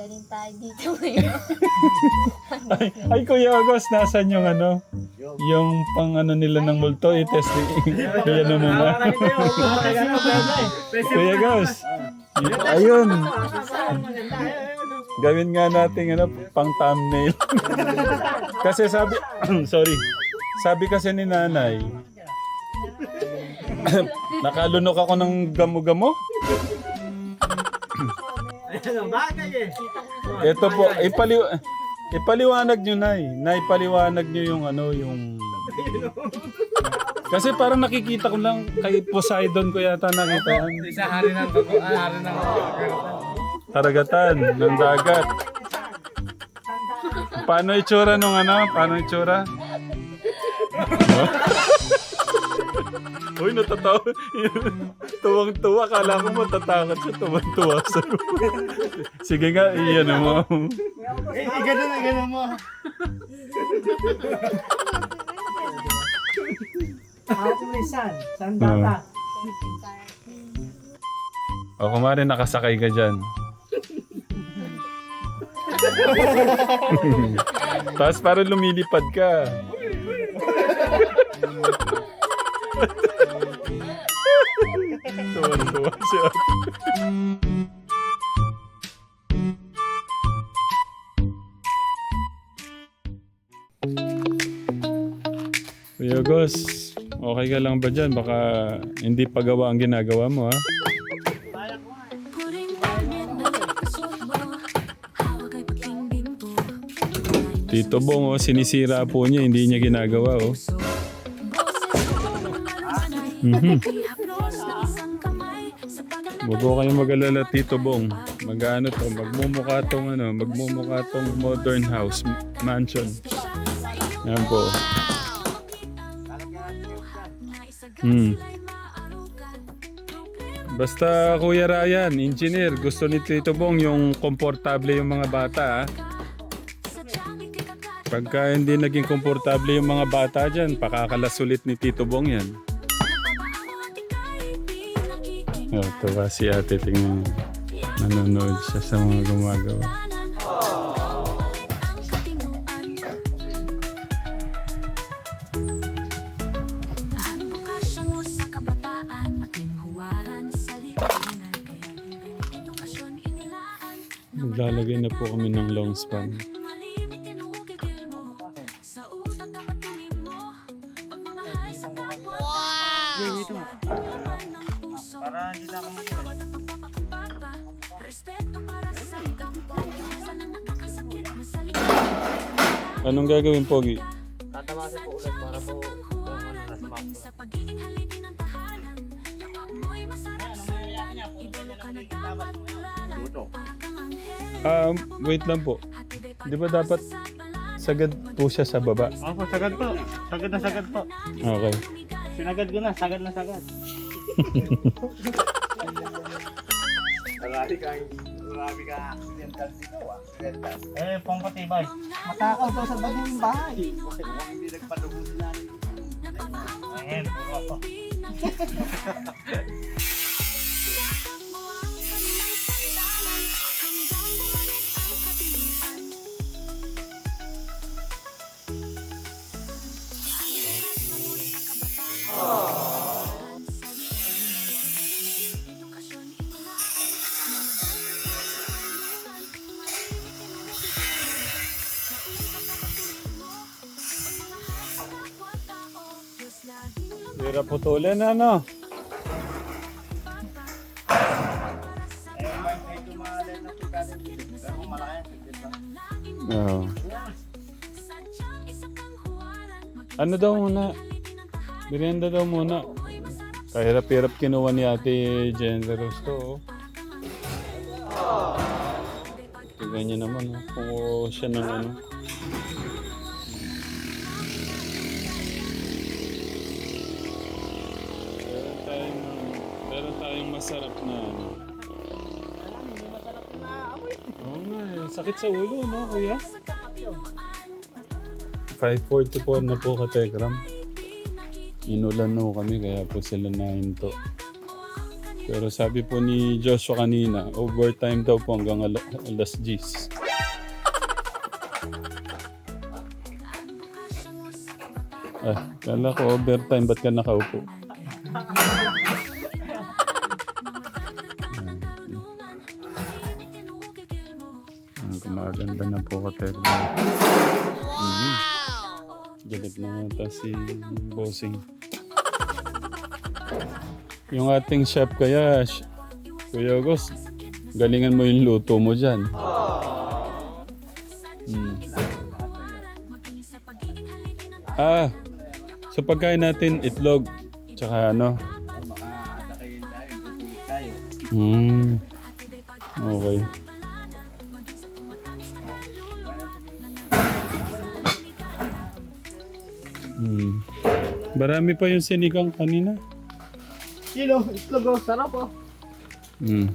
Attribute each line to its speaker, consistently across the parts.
Speaker 1: Galing tayo dito ngayon.
Speaker 2: Ay, ay Kuya Agos, nasan yung ano? Yung pang ano nila ng multo, i-test Kuya ano mo nga. Kuya Agos. Ayun. Gawin nga natin ano, pang thumbnail. kasi sabi, sorry. Sabi kasi ni nanay, nakalunok ako ng gamo-gamo. Ito po, ipali ipaliwanag nyo, Nay. Nay, paliwanag nyo yung ano, yung... Kasi parang nakikita ko lang kay Poseidon ko yata nakita.
Speaker 3: Isa hari ng ah, hari ng
Speaker 2: Karagatan ng dagat. Paano itsura nung ano? Paano itsura? Uy, natatawa. Tuwang-tuwa. Kala ko matatakot siya. Tuwang-tuwa. Sige nga, iyan mo.
Speaker 3: Eh, ganun na, ganun mo.
Speaker 4: Ako may san, sandata.
Speaker 2: O kumari nakasakay ka dyan. Tapos parang lumilipad ka. Tuwan-tuwa siya. Kuya Gus, okay ka lang ba dyan? Baka hindi pagawa ang ginagawa mo ha? Tito Bong, oh, sinisira po niya, hindi niya ginagawa, oh. Mhm. Huwag ko kayong mag-alala, Tito Bong. Mag-ano to, magmumukha tong, ano, magmumukha tong modern house, mansion. Yan po. Hmm. Basta Kuya Ryan, engineer, gusto ni Tito Bong yung komportable yung mga bata, ah. Pagka hindi naging komportable yung mga bata dyan, pakakalas ulit ni Tito Bong yan. Oh, tuwa si ate, tingnan niyo. Nanonood siya sa mga gumagawa. Maglalagay na po kami ng long span. Anong gagawin, Pogi?
Speaker 3: Tatamasin po ulit para po kung ano na sumap.
Speaker 2: Um, wait lang po. Di ba dapat sagad po siya sa baba?
Speaker 3: Ako, sagad po. Sagad na sagad po.
Speaker 2: Okay.
Speaker 3: Sinagad ko na, sagad na sagad.
Speaker 5: Marami kang, marami kang accidental dito ah. Accidental.
Speaker 3: Eh, pangpatibay.
Speaker 4: Matakaw daw sa bagong bahay.
Speaker 5: Kasi kung hindi nagpadugo sila.
Speaker 3: Ayan, puro ako.
Speaker 5: kung malaki, sigit lang.
Speaker 2: Oo. Ano daw muna? Merienda daw muna. Kahirap-hirap kinuha ni Ate Generous to. Oh. Tignan niya naman. Oh. Kumuha siya ng ano. Masarap na ano. Oo nga eh. Sakit sa ulo, no, kuya? 5.44 na po ka Telegram. Inulan no kami kaya po sila nahinto. Pero sabi po ni Joshua kanina, overtime daw po hanggang ala- alas 10. Ah, kala ko overtime, ba't ka nakaupo? Ang gumaganda na po ka, Ted. Mm. Galit na ata si Bossing. Yung ating chef kaya, Kuya August, galingan mo yung luto mo dyan. Mm. Ah, sa pagkain natin, itlog. Tsaka ano? Hmm. Okay. Marami pa yung sinigang kanina.
Speaker 5: Kilo, itlog oh, sarap oh.
Speaker 2: Hmm.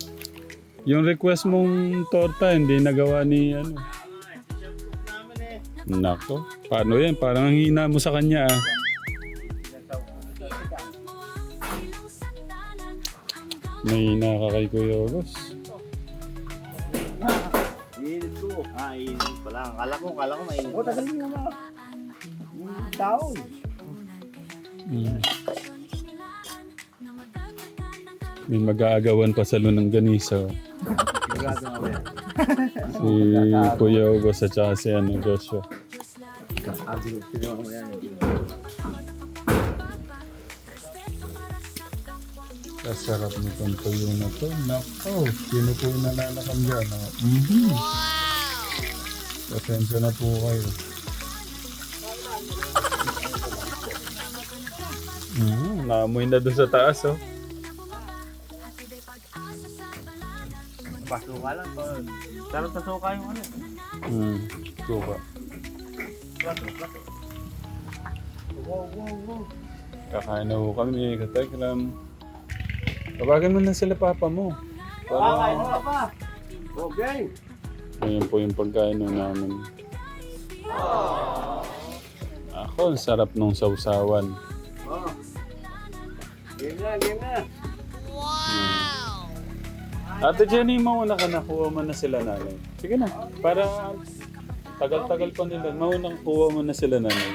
Speaker 2: Yung request mong torta, hindi nagawa ni ano.
Speaker 5: Eh.
Speaker 2: Nako. Paano yan? Parang ang hina mo sa kanya ah. Mahina ka kay Kuya
Speaker 5: ko. Ah, iinit pa lang. Kala ko, kala ko mainit. Oh, tagal mo na. Yung
Speaker 2: Hmm. May mag-aagawan pa sa lunang ganisa. Si Kuya August at saka si ano, Joshua. Kasarap nitong tuyo na to. Nako, sino po yung nalalakam dyan? Oh? Mm-hmm. Pasensya na po kayo. Mm, naamoy na doon sa taas, oh.
Speaker 5: Pasuka lang. oh. Sarap sa suka yung ano.
Speaker 2: Mm, suka.
Speaker 5: Plato, plato. Wow, wow, wow.
Speaker 2: Kakain na ho kami, katekram. Tawagan mo na sila papa mo.
Speaker 5: Kakain
Speaker 2: Para,
Speaker 5: mo pa. Okay.
Speaker 2: ayun po yung pagkain nun namin. Ako, ang sarap nung sausawan.
Speaker 5: Game na, na.
Speaker 2: Ate Jenny, mauna ka na. Kuha mo na sila nanay. Sige na. Para tagal-tagal pa nila. Mauna kuha mo na sila nanay.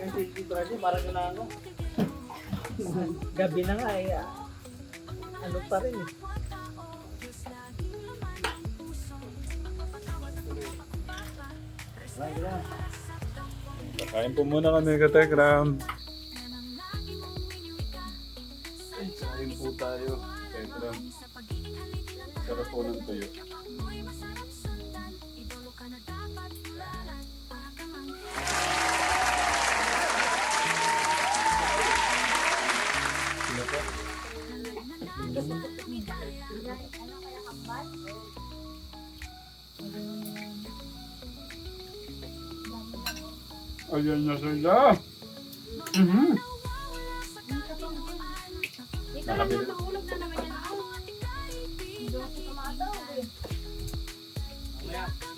Speaker 5: Ng silky bread, parang na ako.
Speaker 4: Gabi na nga eh. ah. Ano pa rin eh.
Speaker 5: Ka na.
Speaker 2: Kakain po muna kami, katekram. Kain po tayo. Katekram. Sarap po ng tuyo. Sila po. Ayan na sila. Mhm.
Speaker 1: Ikaw lang mahulog na naman yan ako. Hindi ako tumatawag eh.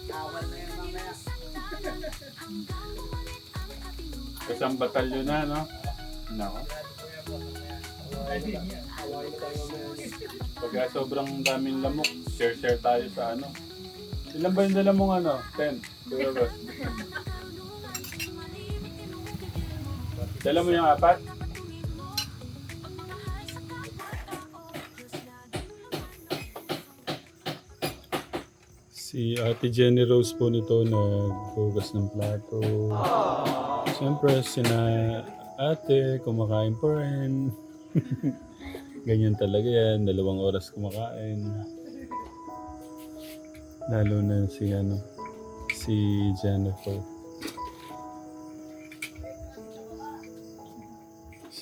Speaker 5: Kawan na yan mamaya.
Speaker 2: Kasang batalyon na, no? Nako. Pagka sobrang daming lamok, share-share tayo sa ano. Ilan ba yung dala mong ano? 10. Kuya Ross. Dala mo yung apat? Si Ate Jenny Rose po nito naghugas ng plato. Siyempre, sina ate, kumakain pa rin. Ganyan talaga yan, dalawang oras kumakain. Lalo na si ano, si Jennifer.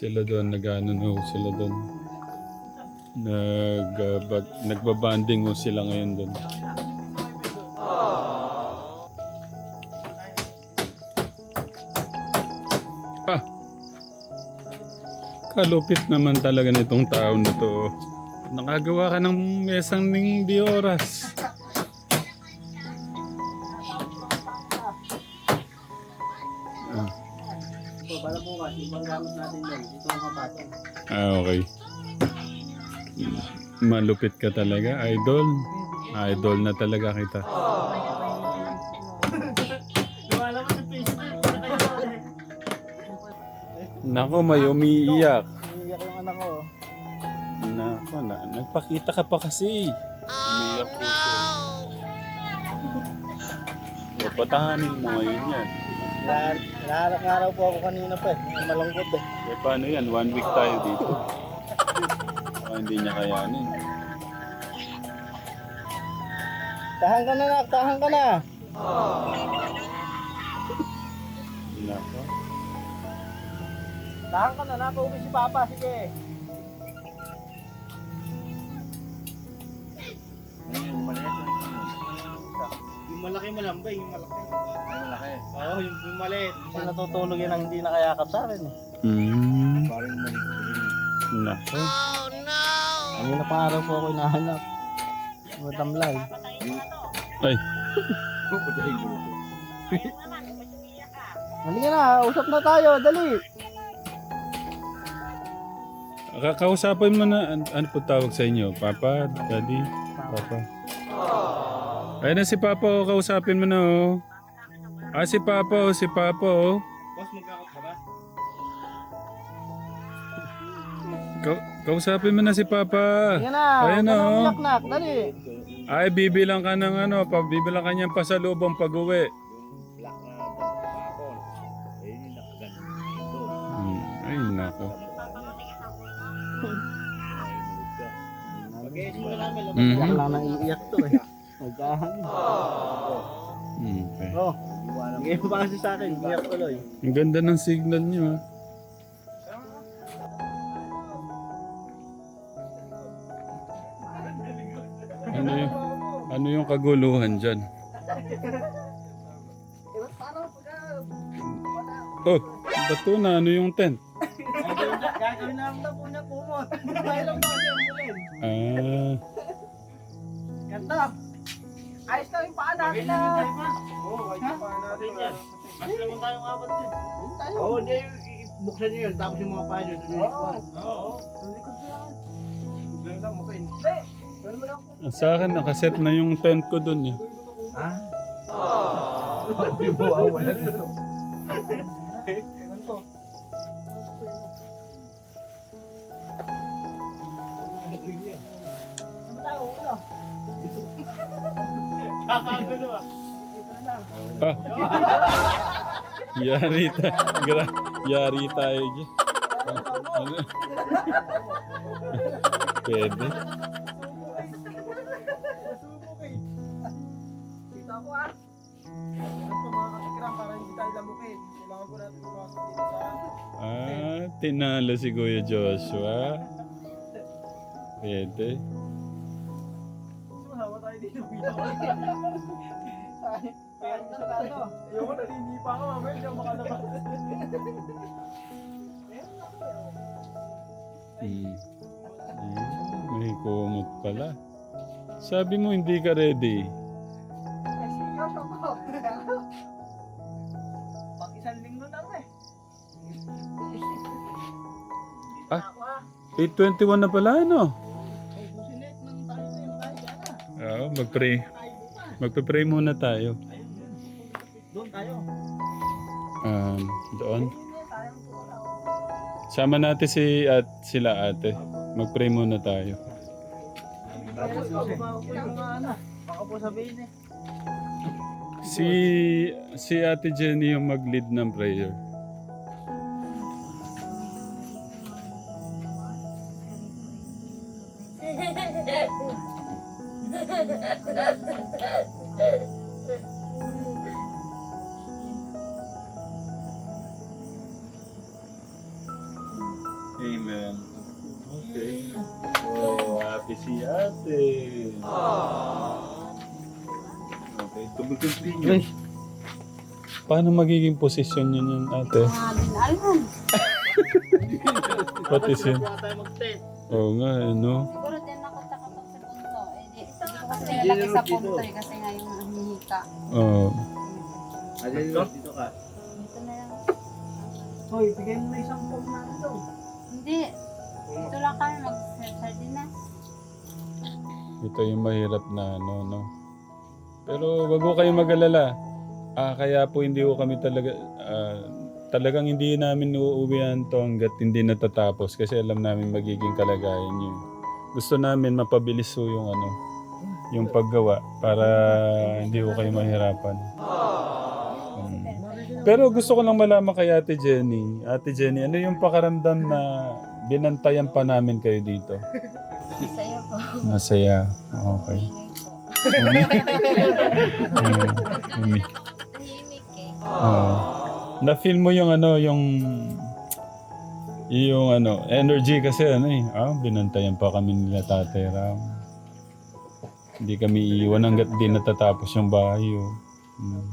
Speaker 2: Sila doon, nag-ano na ho sila doon. Nag, uh, bag- nagbabanding ho sila ngayon doon. Ah! Kalupit naman talaga nitong tao na to. Nakagawa ka ng mesang ning di oras. Malupit ka talaga, idol. Idol na talaga kita. Nako, may umiiyak.
Speaker 5: Iiyak yung anak ko.
Speaker 2: Nako, na, nagpakita ka pa kasi. Umiiyak po siya. O, patahanin mo ngayon yan.
Speaker 5: Naharap-araw po ako kanina pa eh. Malungkot eh.
Speaker 2: Eh, paano yan? One week tayo dito. Hindi niya kayanin.
Speaker 5: Tahan ka na nak, tahan ka na.
Speaker 2: Nako.
Speaker 5: Tahan ka na, nakauwi si Papa. Sige. Yung malaki malambay, yung malaki. Yung malaki? Oo, yung, yung maliit. Kasi natutulog yan ang hindi nakayakap sa akin eh.
Speaker 2: Mm.
Speaker 5: Parang maliit.
Speaker 2: Nako.
Speaker 5: Ano na pangaraw po ako hinahanap. Matamlay.
Speaker 2: Ay,
Speaker 5: Halika na, usap na tayo, dali.
Speaker 2: kakausapin mo na, an- ano po tawag sa inyo? Papa, Daddy, Papa. Ayun na si Papa, oh, kausapin mo na oh. Ah, si Papa, oh, si Papa, oh.
Speaker 5: Boss, magkakot ka ba?
Speaker 2: Ka- kausapin mo na si Papa.
Speaker 5: Halika na,
Speaker 2: na,
Speaker 5: na
Speaker 2: oh.
Speaker 5: nak, dali.
Speaker 2: Ay, bibilang ka ng ano, bibilang ka niyang pasalubong
Speaker 5: na nakaganyan dito.
Speaker 2: Hmm, ay, nako.
Speaker 5: Na
Speaker 2: Mhm.
Speaker 5: Iyak lang nang iiyak to eh. Magkahan.
Speaker 2: Hmm, okay.
Speaker 5: Oh, mo pa kasi sa akin, iiyak tuloy.
Speaker 2: Ang ganda ng signal niyo, ah. Ano yung, ano yung kaguluhan dyan? Oh, bato na. Ano yung tent?
Speaker 5: Gagawin na po lang daw siya mulin.
Speaker 2: Ah,
Speaker 5: Ganda. Ayos na yung paa natin na. Oo, ayos yung paa natin. Mas naman tayong apat din. Oo, hindi. Buksan niyo yun, tapos yung mga paa niyo. Oo. Oo. Ganda mo kayo. Hindi.
Speaker 2: Sa akin, nakaset na yung tent ko dun eh.
Speaker 5: Ha? Di mo awalan ito.
Speaker 2: Ah. Yari ta. Gra yari tayo? Pwede.
Speaker 5: Kailangan ko natin pumasok dito sa...
Speaker 2: Ah, tinalo si Kuya Joshua. Pwede.
Speaker 5: Sumahawa tayo dito. Kaya sa ano? Ayoko na, hindi pa ako. Mamaya hindi ako makalabas.
Speaker 2: Hmm. Hmm, may kumot pala. Sabi mo hindi ka ready. 8.21 na pala, ano? Oo, mag-pray. Magpe-pray muna tayo.
Speaker 5: Doon tayo.
Speaker 2: Um, doon. Sama natin si at sila ate. Mag-pray muna tayo.
Speaker 5: Tapos ko, baka po yung mga. Baka po sabihin.
Speaker 2: Si si Ate Jenny yung mag-lead ng prayer. Paano magiging posisyon yun yun, ate?
Speaker 5: Baka tayo mag-tent.
Speaker 2: Oo nga, ano?
Speaker 1: Siguro din ako sa punto. Eh, di, hindi ko kasi nalaki sa punto eh, kasi nga yung hihika.
Speaker 2: Oo.
Speaker 5: Dito ka.
Speaker 1: Dito na lang.
Speaker 5: Hoy, bigay mo na isang pom na ito.
Speaker 1: Hindi. Ito lang kami mag-sardinas.
Speaker 2: Ito yung mahirap na ano, no? Pero wag ko kayong mag-alala. Ah, kaya po hindi ko kami talaga, ah, talagang hindi namin uuwihan to hanggat hindi natatapos kasi alam namin magiging kalagayan niyo. Gusto namin mapabilis po yung ano, yung paggawa para hindi ko kayo mahirapan. Mm. Pero gusto ko lang malaman kay Ate Jenny. Ate Jenny, ano yung pakaramdam na binantayan pa namin kayo dito?
Speaker 1: Masaya po.
Speaker 2: Masaya. Okay. Mm, umi. Oo. Na-feel mo yung ano, yung yung ano, energy kasi ano eh. Ah, binantayan pa kami nila Tatay Ram. Hindi kami iiwan hanggat di natatapos yung bahay. Oh. Mm.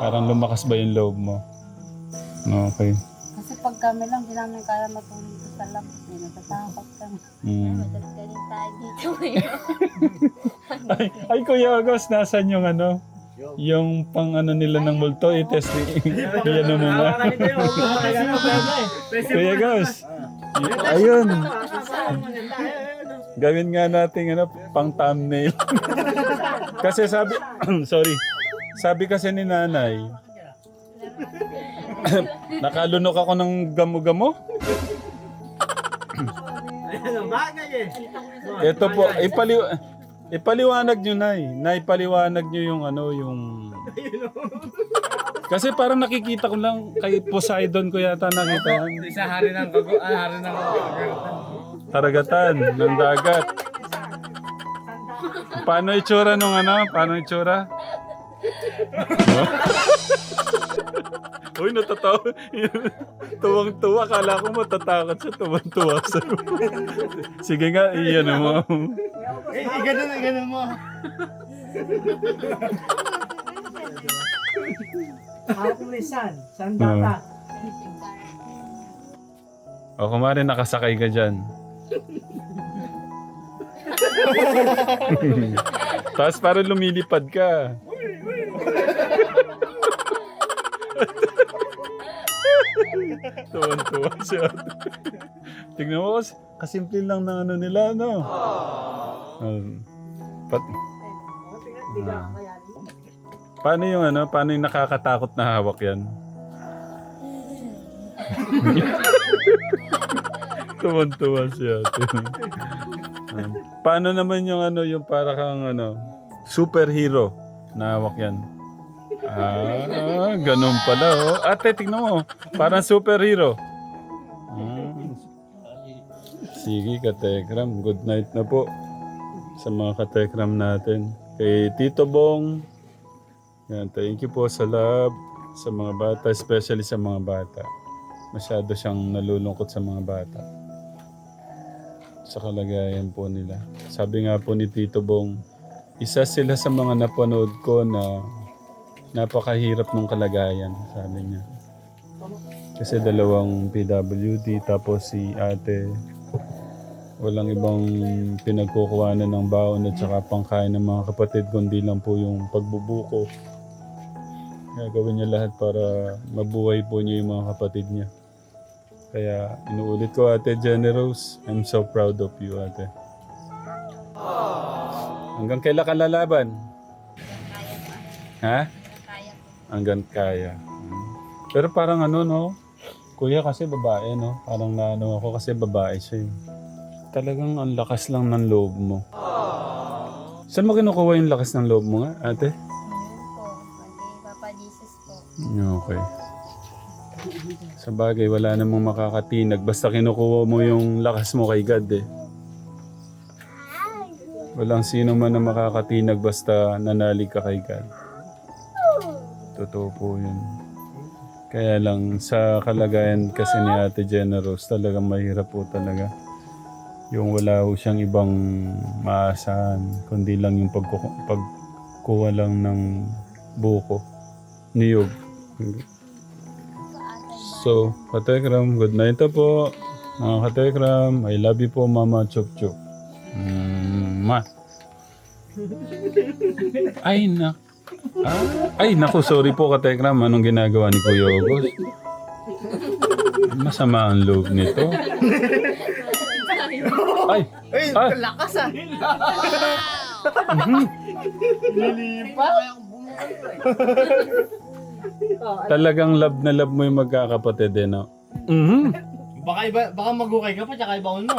Speaker 2: Parang lumakas ba yung loob mo? Okay.
Speaker 1: Kasi pag kami lang, di namin kaya matulog sa lab. May natatakot kami.
Speaker 2: Mm.
Speaker 1: Madagaling tayo dito eh.
Speaker 2: Ay, ay Kuya Agos, nasan yung ano? Yung pang ano nila ng multo, i-test ni Yan mo nga. Kuya y- Ayun. Gawin nga natin ano, pang thumbnail. kasi sabi, sorry. Sabi kasi ni nanay, nakalunok ako ng gamo-gamo.
Speaker 5: Eh.
Speaker 2: Ito po, ipali ipaliwanag nyo, Nay. Nay, paliwanag nyo yung ano, yung... Kasi parang nakikita ko lang kay Poseidon ko yata nakita.
Speaker 3: Isa hari ng kago, ah, hari ng
Speaker 2: Karagatan ng dagat. Paano itsura nung ano? Paano itsura? Uy, natatawa. Tuwang-tuwa. Kala ko matatakot siya. Tuwang-tuwa sa Sige nga, iyan mo.
Speaker 5: Eh, eh, ganun na, ganun mo. Hawak mo yung san. Sandata.
Speaker 2: O kumari nakasakay ka dyan. Tapos parang lumilipad ka. Tuwan-tuwa siya. Tignan mo, kas- kasimple lang ng ano nila, no? Um, pat, Ah. paano yung ano, paano yung nakakatakot na hawak yan? Tuwan-tuwa siya. Um, paano naman yung ano, yung para kang ano, superhero na hawak yan? Ah, ganun pala oh. Ate, tignan mo. Parang superhero. Hmm. Sige, katekram. Good night na po sa mga katekram natin. Kay Tito Bong. Yan, thank you po sa love sa mga bata, especially sa mga bata. Masyado siyang nalulungkot sa mga bata. Sa kalagayan po nila. Sabi nga po ni Tito Bong, isa sila sa mga napanood ko na napakahirap ng kalagayan, sabi niya. Kasi dalawang PWD tapos si ate walang ibang pinagkukuhanan ng baon at saka pangkain ng mga kapatid kundi lang po yung pagbubuko. Gagawin niya lahat para mabuhay po niya yung mga kapatid niya. Kaya inuulit ko ate Generous, I'm so proud of you ate. Hanggang kailan ka lalaban? Ha? Hanggang kaya. Pero parang ano no, kuya kasi babae no, parang naano ako kasi babae siya eh. Talagang ang lakas lang ng loob mo. Saan mo kinukuha yung lakas ng loob mo nga, ate?
Speaker 1: Po.
Speaker 2: Okay. Sa bagay, wala namang makakatinag. Basta kinukuha mo yung lakas mo kay God eh. Walang sino man na makakatinag basta nanalig ka kay God. Totoo po yun. Kaya lang, sa kalagayan kasi ni Ate Generous, talagang mahirap po talaga. Yung wala ho siyang ibang maasahan, kundi lang yung pagkuku- pagkuha lang ng buko, niyog. So, Katekram, good night po. Mga Katekram, I love you po, Mama Chup Chup. Mm, ma. Ay, na. Ah, ay, naku, sorry po, Katekram. Anong ginagawa ni Kuya August? Masama ang loob nito. Ay!
Speaker 4: Ay,
Speaker 2: Ah.
Speaker 4: lakas ah.
Speaker 2: mhm. Talagang love na love mo yung magkakapatid eh, no? Mhm.
Speaker 5: Baka iba, baka magukay ka pa, tsaka ibaon mo.